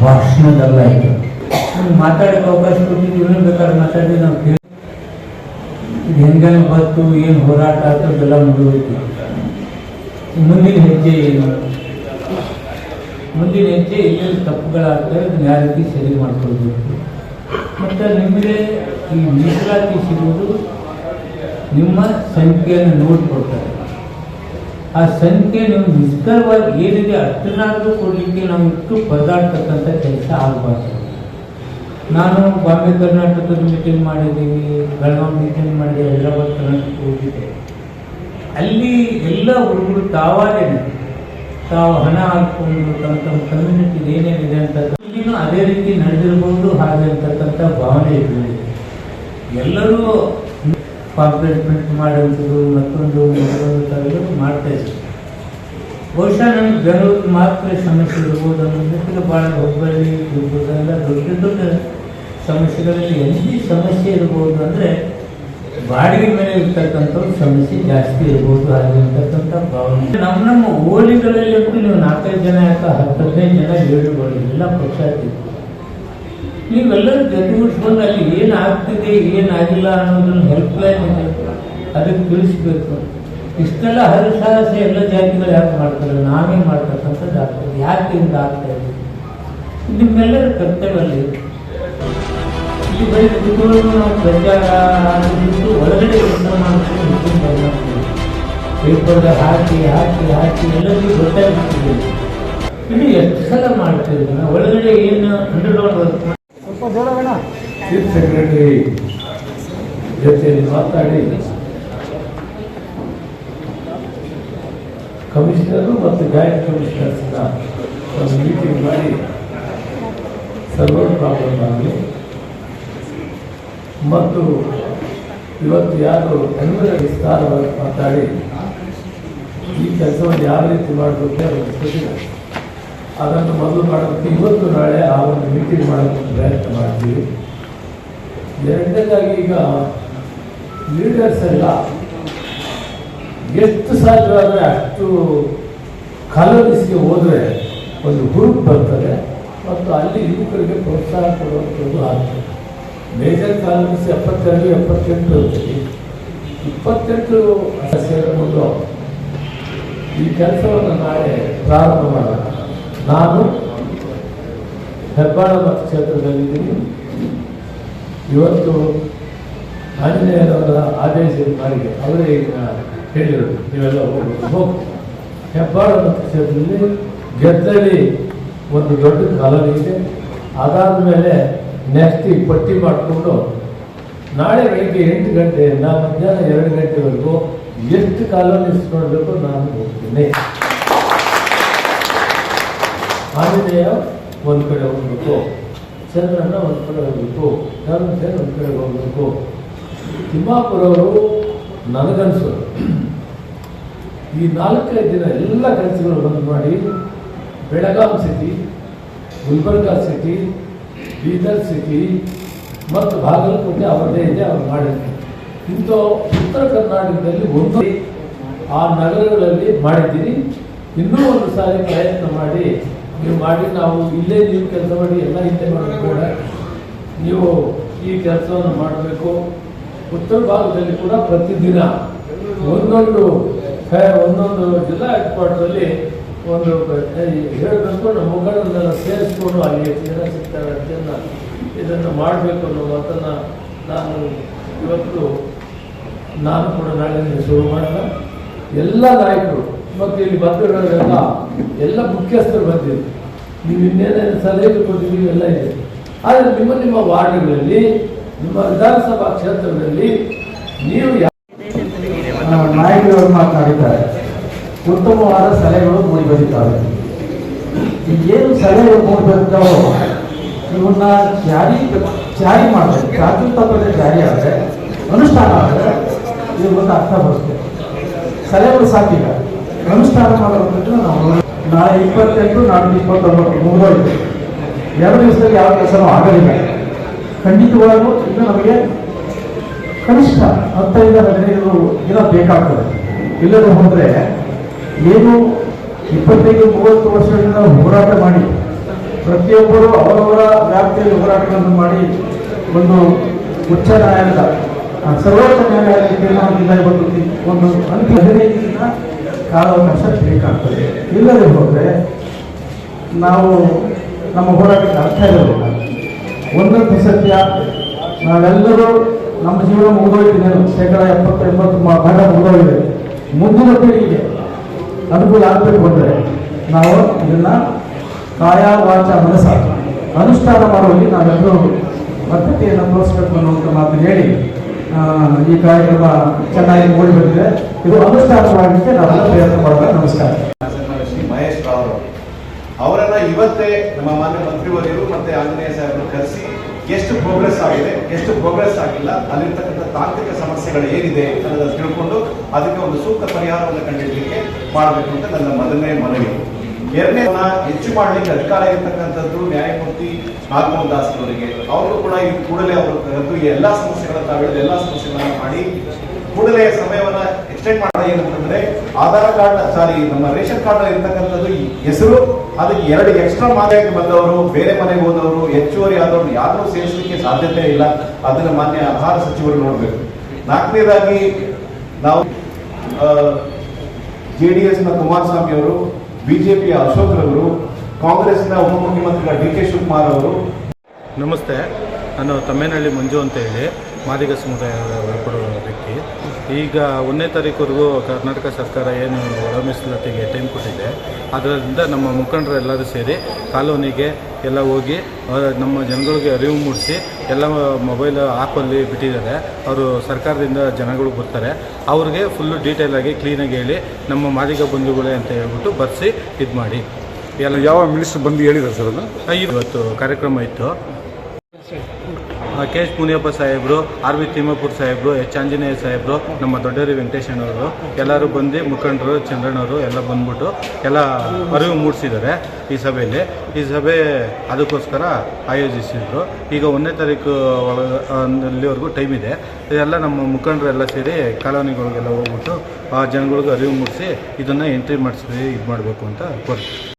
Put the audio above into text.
ಭಾಷಣದಲ್ಲ ಇದು. ನಮ್ಗೆ ಮಾತಾಡೋಕೆ ಅವಕಾಶ ಕೊಟ್ಟಿದ್ದು ಏನು ಬೇಕಾದ್ರೆ ಮಾತಾಡಿ ನಾವು ಕೇಳಿ. ಇದು ಹೆಂಗೆ ಬಂತು ಏನು ಹೋರಾಟ ಆಯ್ತು ಅದೆಲ್ಲ ಮುಗಿದೋಯ್ತು ಮುಂದಿನ ಹೆಜ್ಜೆ ಏನು? ಮುಂದಿನ ಹೆಜ್ಜೆ ಎಲ್ಲೆಲ್ಲಿ ತಪ್ಪುಗಳಾಗ್ತವೆ ಅದನ್ನ ಯಾವ ರೀತಿ ಸರಿ ಮಾಡ್ಕೊಳ್ಬೇಕು? ಮತ್ತು ನಿಮಗೆ ಈ ಮೀಸಲಾತಿ ಸಿಗುವುದು ನಿಮ್ಮ ಸಂಖ್ಯೆಯನ್ನು ನೋಡಿಕೊಡ್ತಾರೆ ಆ ಸಂಖ್ಯೆ ನೀವು ನಿಷ್ಕರವಾಗಿ ಏನಿದೆ ಅಷ್ಟನ್ನಾದರೂ ಕೊಡಲಿಕ್ಕೆ ನಾವು ಇಷ್ಟು ಪರದಾಡ್ತಕ್ಕಂಥ ಕೆಲಸ ಆಗಬಾರ್ದು. ನಾನು ಬಾಂಬೆ ಕರ್ನಾಟಕದ ಮೀಟಿಂಗ್ ಮಾಡಿದ್ದೀನಿ, ಬೆಳಗಾವಿ ಮೀಟಿಂಗ್ ಮಾಡಿ ಹೈದರಾಬಾದ್ ಕರ್ನಾಟಕ ಹೋಗಿದ್ದೆ. ಅಲ್ಲಿ ಎಲ್ಲ ಹುಡುಗರು ತಾವಾಗೇನೆ ತಾವು ಹಣ ಹಾಕ್ಕೊಂಡು ತಮ್ಮ ತಮ್ಮ ಕಮ್ಯುನಿಟಿ ಏನೇನಿದೆ ಅಂತ ಇಲ್ಲಿನೂ ಅದೇ ರೀತಿ ನಡೆದಿರಬಹುದು ಹಾಗೆ ಅಂತಕ್ಕಂಥ ಭಾವನೆ ಇರಲಿಲ್ಲ. ಎಲ್ಲರೂ ಪಾಂಪ್ಲೆಟ್ ಪ್ರಿಂಟ್ ಮಾಡುವಂಥದ್ದು ಮತ್ತೊಂದು ಮತ್ತೊಂದು ಥರಗಳು ಮಾಡ್ತಾ ಇದ್ರು ಬಹುಶಃ ನಮ್ಗೆ ಬೆಂಗಳೂರು ಮಾತ್ರ ಸಮಸ್ಯೆ ಇರ್ಬೋದು ಅನ್ನೋದಕ್ಕೆ ಭಾಳ ಹುಬ್ಬಳ್ಳಿ ಎಲ್ಲ ದೊಡ್ಡ ದೊಡ್ಡ ಸಮಸ್ಯೆಗಳಲ್ಲಿ ಎಲ್ಲಿ ಸಮಸ್ಯೆ ಇರ್ಬೋದು ಅಂದರೆ ಬಾಡಿಗೆ ಮೇಲೆ ಇರ್ತಕ್ಕಂಥವ್ರು ಸಮಸ್ಯೆ ಜಾಸ್ತಿ ಇರ್ಬೋದು ಹಾಗೆ ಅಂತಕ್ಕಂಥ ಭಾವನೆ. ನಮ್ಮ ನಮ್ಮ ಓಲಿಗಳಲ್ಲಿ ಅಂತೂ ನೀವು ನಾಲ್ಕೈದು ಜನ ಯಾಕೆ ಹತ್ತು ಹದಿನೈದು ಜನ ಹೇಳಿಕೊಳ್ಳಿ ಎಲ್ಲ ಪಕ್ಷಾತೀತ ನೀವೆಲ್ಲರೂ ಜೊತೆಗೂಡಿಸ್ಕೊಂಡು ಅಲ್ಲಿ ಏನಾಗ್ತಿದೆ, ಏನಾಗಿಲ್ಲ ಅನ್ನೋದನ್ನು ಹೆಲ್ಪ್ ಲೈನ್ ಇದೆ ಅದಕ್ಕೆ ತಿಳಿಸ್ಬೇಕು. ಇಷ್ಟೆಲ್ಲ ಹರಸಾಹಸ ಎಲ್ಲ ಜಾತಿಗಳು ಯಾಕೆ ಮಾಡ್ತಾರೆ? ನಾವೇ ಮಾಡ್ತಕ್ಕಂಥದ್ದು ಆಗ್ತದೆ ಯಾಕೆ ಹಿಂಗೆ ಆಗ್ತಾ ಇದೆ? ನಿಮ್ಮೆಲ್ಲರ ಕರ್ತವ್ಯ ಅಲ್ಲಿ ಬರೀ ನಾವು ಪ್ರಚಾರ ಆಗಿದ್ದು ಒಳಗಡೆ ಕೆಲಸ ಪೇಪರ್ದಾಗ ಹಾಕಿ ಹಾಕಿ ಹಾಕಿ ಎಲ್ಲರಿಗೂ ಗೊತ್ತಾಗ್ತಿದೆ. ಇನ್ನು ಎಷ್ಟು ಸಲ ಮಾಡ್ತಿದ್ದೀನಿ ಒಳಗಡೆ ಏನು ಅಂಡರ್ಗ್ರೌಂಡ್ ವರ್ಕ್ ಚೀಫ್ ಸೆಕ್ರೆಟರಿ ಜೊತೆಯಲ್ಲಿ ಮಾತಾಡಿ. ಕಮಿಷನರು ಮತ್ತು ಜಾಯಿಂಟ್ ಕಮಿಷನರ್ಸ್ನ ಒಂದು ಮೀಟಿಂಗ್ ಮಾಡಿ ಸರ್ವರ್ ಪ್ರಾಬ್ಲಮ್ ಆಗಲಿ. ಮತ್ತು ಇವತ್ತು ಯಾರು ಎಲ್ಲರ ವಿಸ್ತಾರವಾಗಿ ಮಾತಾಡಿ, ಈ ಕೆಲಸವನ್ನು ಯಾವ ರೀತಿ ಮಾಡಬೇಕು ಕೊಟ್ಟಿದ್ದಾರೆ ಅದನ್ನು ಮೊದಲು ಮಾಡೋದಕ್ಕೆ ಇವತ್ತು ನಾಳೆ ಆ ಒಂದು ಮೀಟಿಂಗ್ ಮಾಡೋಕ್ಕೆ ಪ್ರಯತ್ನ ಮಾಡ್ತೀವಿ. ಎರಡನೇದಾಗಿ ಈಗ ಲೀಡರ್ಸ್ ಎಲ್ಲ ಎಷ್ಟು ಸಾಧ್ಯವಾದರೆ ಅಷ್ಟು ಕಲರಿಸಿಗೆ ಹೋದರೆ ಒಂದು ಗ್ರೂಪ್ ಬರ್ತದೆ ಮತ್ತು ಅಲ್ಲಿ ಯುವಕರಿಗೆ ಪ್ರೋತ್ಸಾಹ ಕೊಡುವಂಥದ್ದು ಆಗ್ತದೆ. ಮೇಜರ್ ಕಾಲಮಿಸ್ ಎಪ್ಪತ್ತೆರಡು, ಎಪ್ಪತ್ತೆಂಟು ಇಪ್ಪತ್ತೆಂಟು ಸೇರಿಕೊಂಡು ಈ ಕೆಲಸವನ್ನು ನಾಳೆ ಪ್ರಾರಂಭ ಮಾಡೋಣ. ನಾನು ಹೆಬ್ಬಾಳ ಕ್ಷೇತ್ರದಲ್ಲಿದ್ದೀನಿ. ಇವತ್ತು ಆಂಜನೇಯರವರ ಆದೇಶದ ಮಾಡಿದೆ ಅವರೇ ಈಗ ಹೇಳಿರೋದು. ನೀವೆಲ್ಲ ಹೋಗಿ ಹೆಬ್ಬಾಳ ಕ್ಷೇತ್ರದಲ್ಲಿ ಗೆದ್ದಲಿ ಒಂದು ದೊಡ್ಡ ಕಾಲೋನಿ ಇದೆ. ಅದಾದ ಮೇಲೆ ನೆಕ್ಸ್ಟ್ ಪಟ್ಟಿ ಮಾಡಿಕೊಂಡು ನಾಳೆ ಬೆಳಿಗ್ಗೆ ಎಂಟು ಗಂಟೆಯಿಂದ ಮಧ್ಯಾಹ್ನ ಎರಡು ಗಂಟೆವರೆಗೂ ಎಷ್ಟು ಕಾಲೋನಿಸ್ ನೋಡಬೇಕು ನಾನು ಹೋಗ್ತೀನಿ. ಆಂಜನೇಯ ಒಂದು ಕಡೆ ಹೋಗಬೇಕು. ಚಂದ್ರನ ಒಂದು ಕಡೆ ಹೋಗ್ಬೇಕು. ಸೇರಿ ಒಂದು ಕಡೆ ಹೋಗಬೇಕು. ತಿಮ್ಮಾಪುರವರು ನನಗನ್ಸು. ಈ ನಾಲ್ಕೈದು ದಿನ ಎಲ್ಲ ಕೆಲಸಗಳು ಬಂದ್ ಮಾಡಿ Belgaum city, Gulbarga city, Bidar city ಮತ್ತು ಬಾಗಲಕೋಟೆ ಅವರದೇ ಇದೆ ಅವ್ರು ಮಾಡಿದ್ರು ಇಂಥ ಉತ್ತರ ಕರ್ನಾಟಕದಲ್ಲಿ ಒಂದು ಆ ನಗರಗಳಲ್ಲಿ ಮಾಡಿದ್ದೀನಿ. ಇನ್ನೂ ಒಂದು ಸಾರಿ ಪ್ರಯತ್ನ ಮಾಡಿ ನೀವು ಮಾಡಿ, ನಾವು ಇಲ್ಲೇ ನೀವು ಕೆಲಸ ಮಾಡಿ, ಎಲ್ಲ ಹಿಂದೆ ಮಾಡೋದು ಬೇಡ ನೀವು ಈ ಕೆಲಸವನ್ನು ಮಾಡಬೇಕು. ಉತ್ತರ ಭಾಗದಲ್ಲಿ ಕೂಡ ಪ್ರತಿದಿನ ಒಂದೊಂದು ಒಂದೊಂದು ಜಿಲ್ಲಾ ಹೆಡ್ ಕ್ವಾರ್ಟರಲ್ಲಿ ಒಂದು ಹೇಳಬೇಕು ನಮ್ಮ ಸೇರಿಸ್ಕೊಂಡು ಅಲ್ಲಿ ಜನ ಸಿಗ್ತಾರೆ ಅದನ್ನ ಇದನ್ನು ಮಾಡಬೇಕು ಅನ್ನೋ ಮಾತನ್ನು ನಾನು ಇವತ್ತು ನಾನು ಕೂಡ ನಾಳೆ ಶುರು ಮಾಡಲ್ಲ ಎಲ್ಲ ನಾಯಕರು ಮತ್ತು ಇಲ್ಲಿ ಬಂದಿರೋರೆಲ್ಲ ಎಲ್ಲ ಮುಖ್ಯಸ್ಥರು ಬಂದಿದ್ರು. ನೀವು ಇನ್ನೇನೇನು ಸಲಹೆ ಕೊಟ್ಟಿದ್ದೀವಿ ಎಲ್ಲ ಇದೆ. ಆದರೆ ನಿಮ್ಮ ನಿಮ್ಮ ವಾರ್ಡ್ಗಳಲ್ಲಿ, ನಿಮ್ಮ ವಿಧಾನಸಭಾ ಕ್ಷೇತ್ರದಲ್ಲಿ ನೀವು ನಾಯಕರು ಮಾತನಾಡಿದ್ದಾರೆ ಉತ್ತಮವಾದ ಸಲಹೆಗಳು ಮೂಡಿ ಬಂದಿದ್ದಾವೆ. ಏನು ಸಲಹೆಗಳು ಮೂಡಿ ಇವನ್ನ ಜಾರಿ ಜಾರಿ ಮಾಡಬೇಕು ಜಾತಿ ಜಾರಿ ಆದರೆ, ಅನುಷ್ಠಾನ ಆದರೆ ಇದು ಒಂದು ಅರ್ಥ ಬರುತ್ತೆ. ಸಲಹೆಗಳು ಸಾಕಿಲ್ಲ. ಅನುಷ್ಠಾನ ಮಾಡೋದಕ್ಕೆ ನಾವು ನಾಳೆ ಇಪ್ಪತ್ತೆಂಟು ನಾಲ್ಕು ಇಪ್ಪತ್ತೊಂಬತ್ತು ಮುಗಿದೋಯ್ತು ಎರಡು ದಿವಸದಲ್ಲಿ ಯಾವ ಕೆಲಸನೂ ಆಗಲಿಲ್ಲ. ಖಂಡಿತವಾಗೂ ಇದು ನಮಗೆ ಕನಿಷ್ಠ ಹತ್ತರಿಂದ ಹದಿನೈದು ದಿನ ಬೇಕಾಗ್ತದೆ. ಇಲ್ಲದೆ ಹೋದರೆ ಏನು ಇಪ್ಪತ್ತೈದು, ಮೂವತ್ತು ವರ್ಷಗಳಿಂದ ಹೋರಾಟ ಮಾಡಿ ಅವರವರ ವ್ಯಾಪ್ತಿಯಲ್ಲಿ ಹೋರಾಟಗಳನ್ನು ಮಾಡಿ ಒಂದು ಉಚ್ಚ ನ್ಯಾಯಾಲಯದ ಸರ್ವೋಚ್ಚ ತೀರ್ಮಾನದಿಂದ ಇವತ್ತು ಒಂದು ಅಂತಿಮ ಹದಿನೈದು ದಿನ ಕಾಲಾವಕಾಶ ಬೇಕಾಗ್ತದೆ. ಇಲ್ಲದೆ ಹೋದರೆ ನಾವು ನಮ್ಮ ಹೋರಾಟಕ್ಕೆ ಅರ್ಥ ಇರಲಿಲ್ಲ ಒಂದಂತೂ ಸತ್ಯ. ನಾವೆಲ್ಲರೂ ನಮ್ಮ ಜೀವನ ಮುಗಿದೋಯ್ತಿದ್ದೇನೆ ಶೇಕಡ ಎಪ್ಪತ್ತು, ಎಂಬತ್ತು ಭಾಗ ಮುಗಿದೋಗಿದೆ. ಮುಂದಿನ ಪೀಳಿಗೆ ಅನುಕೂಲ ಆಗಬೇಕು ಅಂದರೆ ನಾವು ಇದನ್ನು ಕಾಯ ವಾಚ ಮನಸ್ಸ ಅನುಷ್ಠಾನ ಮಾಡುವಲ್ಲಿ ನಾವೆಲ್ಲರೂ ಬದ್ಧತೆಯನ್ನು ತೋರಿಸಬೇಕು ಅನ್ನುವಂಥ ಮಾತು ಹೇಳಿ ಈ ಕಾರ್ಯಕ್ರಮ ಚೆನ್ನಾಗಿ ಓಡಿ ಬಂದಿದೆ. ಇದು ಅನುಷ್ಠಾನವಾಗಲಿಕ್ಕೆ ನಾವೆಲ್ಲ ಪ್ರಯತ್ನ ಮಾಡ್ತಾ ನಮಸ್ಕಾರ. ಮಹೇಶ್ ರಾವ್ ಅವರು. ಅವರನ್ನ ಇವತ್ತೇ ನಮ್ಮ ಮಾನ್ಯ ಮಂತ್ರಿವರಿಯರು ಮತ್ತೆ ಆಂಜನೇಯ ಸಾಹೇಬರು ಕರೆಸಿ ಎಷ್ಟು ಪ್ರೋಗ್ರೆಸ್ ಆಗಿದೆ ಎಷ್ಟು ಪ್ರೋಗ್ರೆಸ್ ಆಗಿಲ್ಲ ಅಲ್ಲಿರ್ತಕ್ಕಂಥ ತಾಂತ್ರಿಕ ಸಮಸ್ಯೆಗಳು ಏನಿದೆ ಅನ್ನೋದನ್ನು ತಿಳ್ಕೊಂಡು ಅದಕ್ಕೆ ಒಂದು ಸೂಕ್ತ ಪರಿಹಾರವನ್ನು ಕಂಡುಹಿಡಲಿಕ್ಕೆ ಮಾಡಬೇಕು ಅಂತ ನನ್ನ ಮೊದಲನೇ ಮನವಿ. ಎರಡನೇ ಹೆಚ್ಚು ಮಾಡಲಿಕ್ಕೆ ಅಧಿಕಾರ ಇರತಕ್ಕಂಥದ್ದು ನ್ಯಾಯಮೂರ್ತಿ ನಾಗಮೋಹನ್ ದಾಸ್ ಅವರಿಗೆ ಅವರು ಕೂಡ ಈ ಕೂಡಲೇ ಅವರು ಕರೆದು ಎಲ್ಲ ಎಲ್ಲಾ ಸಮಸ್ಯೆಗಳನ್ನ ಎಲ್ಲ ಸಮಸ್ಯೆಗಳನ್ನ ಮಾಡಿ ಕೂಡಲೇ ಸಮಯವನ್ನ ಎಕ್ಸ್ಟೆಂಡ್ ಮಾಡೋಣ ಏನಂತಂದ್ರೆ ಆಧಾರ್ ಕಾರ್ಡ್, ಸಾರಿ, ನಮ್ಮ ರೇಷನ್ ಕಾರ್ಡ್ ಇರ್ತಕ್ಕಂಥದ್ದು ಹೆಸರು, ಅದಕ್ಕೆ ಎರಡು ಎಕ್ಸ್ಟ್ರಾ ಮಾದರಿಗೆ ಬಂದವರು, ಬೇರೆ ಮನೆಗೆ ಹೋದವರು, ಹೆಚ್ಚುವರಿ ಆದವರು ಯಾರು ಸೇರಿಸಲಿಕ್ಕೆ ಸಾಧ್ಯತೆ ಇಲ್ಲ. ಅದನ್ನ ಮಾನ್ಯ ಆಹಾರ ಸಚಿವರು ನೋಡಬೇಕು. ನಾಲ್ಕನೇದಾಗಿ ನಾವು ಜೆ ಡಿ ನ ಕುಮಾರಸ್ವಾಮಿ ಅವರು ಬಿಜೆಪಿಯ ಅಶೋಕ್ ರವರು, ಕಾಂಗ್ರೆಸ್ನ ಉಪಮುಖ್ಯಮಂತ್ರಿಗಳ ಡಿ ಕೆ ಶಿವಕುಮಾರ್ ಅವರು. ನಮಸ್ತೆ. ನಾನು ತಮ್ಮೇನಹಳ್ಳಿ ಮಂಜು ಅಂತ ಹೇಳಿ. ಮಾದಿಗ ಸಮುದಾಯ ಒಳಪಡುವ ವ್ಯಕ್ತಿ. ಈಗ ಒಂದನೇ ತಾರೀಕುವರೆಗೂ ಕರ್ನಾಟಕ ಸರ್ಕಾರ ಏನು ಒಳ ಮೀಸಲಾತಿಗೆ ಟೈಮ್ ಕೊಟ್ಟಿದೆ. ಅದರಿಂದ ನಮ್ಮ ಮುಖಂಡರು ಎಲ್ಲರೂ ಸೇರಿ ಕಾಲೋನಿಗೆ ಎಲ್ಲ ಹೋಗಿ ನಮ್ಮ ಜನಗಳಿಗೆ ಅರಿವು ಮೂಡಿಸಿ ಎಲ್ಲ ಮೊಬೈಲ್ ಆ್ಯಪಲ್ಲಿ ಬಿಟ್ಟಿದ್ದಾರೆ. ಅವರು ಸರ್ಕಾರದಿಂದ ಜನಗಳು ಬರ್ತಾರೆ. ಅವ್ರಿಗೆ ಫುಲ್ಲು ಡೀಟೇಲಾಗಿ ಕ್ಲೀನಾಗಿ ಹೇಳಿ ನಮ್ಮ ಮಾದಿಗ ಬಂಧುಗಳೇ ಅಂತ ಹೇಳ್ಬಿಟ್ಟು ಬರೆಸಿ ಇದು ಮಾಡಿ ಎಲ್ಲ ಯಾವ ಮಿನಿಸ್ಟರ್ ಬಂದು ಹೇಳಿದ್ದಾರೆ ಸರ್ ಅದು ಇವತ್ತು ಕಾರ್ಯಕ್ರಮ ಇತ್ತು. ಕೆ ಎಚ್ ಮುನಿಯಪ್ಪ ಸಾಹೇಬರು, ಆರ್ ವಿ ತಿಮ್ಮಪುರ್ ಸಾಹೇಬರು, ಎಚ್ ಆಂಜನೇಯ ಸಾಹೇಬರು, ನಮ್ಮ ದೊಡ್ಡರಿ ವೆಂಕಟೇಶಣ್ಣವರು ಎಲ್ಲರೂ ಬಂದು ಮುಖಂಡರು, ಚಂದ್ರಣ್ಣವರು ಎಲ್ಲ ಬಂದ್ಬಿಟ್ಟು ಎಲ್ಲ ಅರಿವು ಮೂಡಿಸಿದ್ದಾರೆ ಈ ಸಭೆಯಲ್ಲಿ. ಈ ಸಭೆ ಅದಕ್ಕೋಸ್ಕರ ಆಯೋಜಿಸಿದ್ರು. ಈಗ ಒಂದನೇ ತಾರೀಕು ಒಳಗಲ್ಲಿವರೆಗೂ ಟೈಮ್ ಇದೆ. ಇದೆಲ್ಲ ನಮ್ಮ ಮುಖಂಡರೆಲ್ಲ ಸೇರಿ ಕಾಲೋನಿಗಳಿಗೆಲ್ಲ ಹೋಗ್ಬಿಟ್ಟು ಆ ಜನಗಳಿಗೆ ಅರಿವು ಮೂಡಿಸಿ ಇದನ್ನು ಎಂಟ್ರಿ ಮಾಡಿಸಿ, ಇದು ಮಾಡಬೇಕು ಅಂತ ಕೋರ್ತೀವಿ